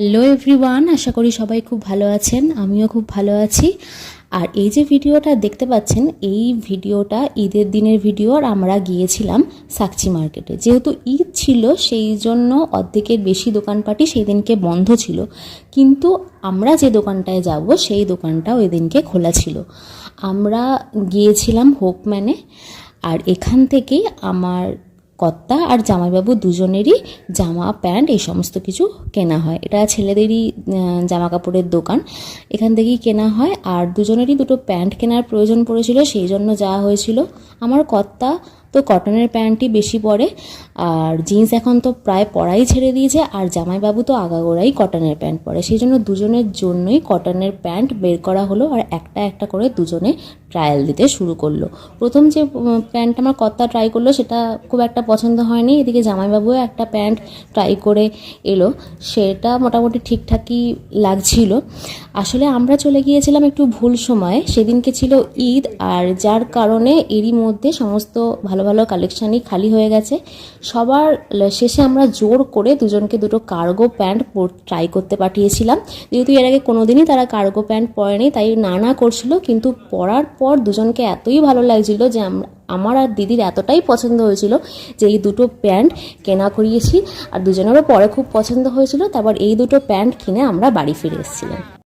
Hello everyone আশা করি সবাই খুব ভালো আছেন, আমিও খুব ভালো আছি। আর এই যে ভিডিওটা দেখতে পাচ্ছেন, এই ভিডিওটা ঈদের দিনের ভিডিও আর আমরা গিয়েছিলাম সাকচি মার্কেটে। যেহেতু ঈদ ছিল, সেই জন্য অর্ধেকের বেশি দোকানপাটি সেই দিনকে বন্ধ ছিল। কিন্তু আমরা যে দোকানটায় যাব, সেই দোকানটা ওই দিনকে খোলা ছিল। আমরা গিয়েছিলাম হোপম্যানে আর এখান থেকেই আমার কর্তা আর জামাইবাবু দুজনেরই জামা, প্যান্ট এই সমস্ত কিছু কেনা হয়। এটা ছেলেদেরই জামা কাপড়ের দোকান। এখান থেকেই কেনা হয়। আর দুজনেরই দুটো প্যান্ট কেনার প্রয়োজন পড়েছিল, সেই জন্য যাওয়া হয়েছিল। আমার কর্তা তো কটনের প্যান্টই বেশি পরে। আর জিন্স এখন তো প্রায় পরাই ছেড়ে দিয়েছে, আর জামাইবাবু তো আগাগোড়াই কটনের প্যান্ট পরে। সেই জন্য দুজনের জন্যই কটনের প্যান্ট বের করা হলো, আর একটা একটা করে দুজনে ট্রায়াল দিতে শুরু করল। প্রথম যে প্যান্ট আমার কর্তা ট্রাই করল, সেটা খুব একটা পছন্দ হয়নি। এদিকে জামাইবাবুও একটা প্যান্ট ট্রাই করে এলো, সেটা মোটামুটি ঠিকঠাকই লাগছিল। আসলে আমরা চলে গিয়েছিলাম একটু ভুল সময়ে। সেদিনকে ছিল ঈদ, আর যার কারণে এরই মধ্যে সমস্ত ভালো ভালো ভালো কালেকশানই খালি হয়ে গেছে। সবার শেষে আমরা জোর করে দুজনকে দুটো কার্গো প্যান্ট ট্রাই করতে পাঠিয়েছিলাম। যেহেতু এর আগে কোনোদিনই তারা কার্গো প্যান্ট পরেনি, তাই না না করছিল, কিন্তু পরার পর দুজনকে এতই ভালো লাগছিল যে আমরা আমার আর দিদির এতটাই পছন্দ হয়েছিল যে এই দুটো প্যান্ট কেনা করিয়েছি। আর দুজনেরও পরে খুব পছন্দ হয়েছিল, তারপর এই দুটো প্যান্ট কিনে আমরা বাড়ি ফিরে এসেছিলাম।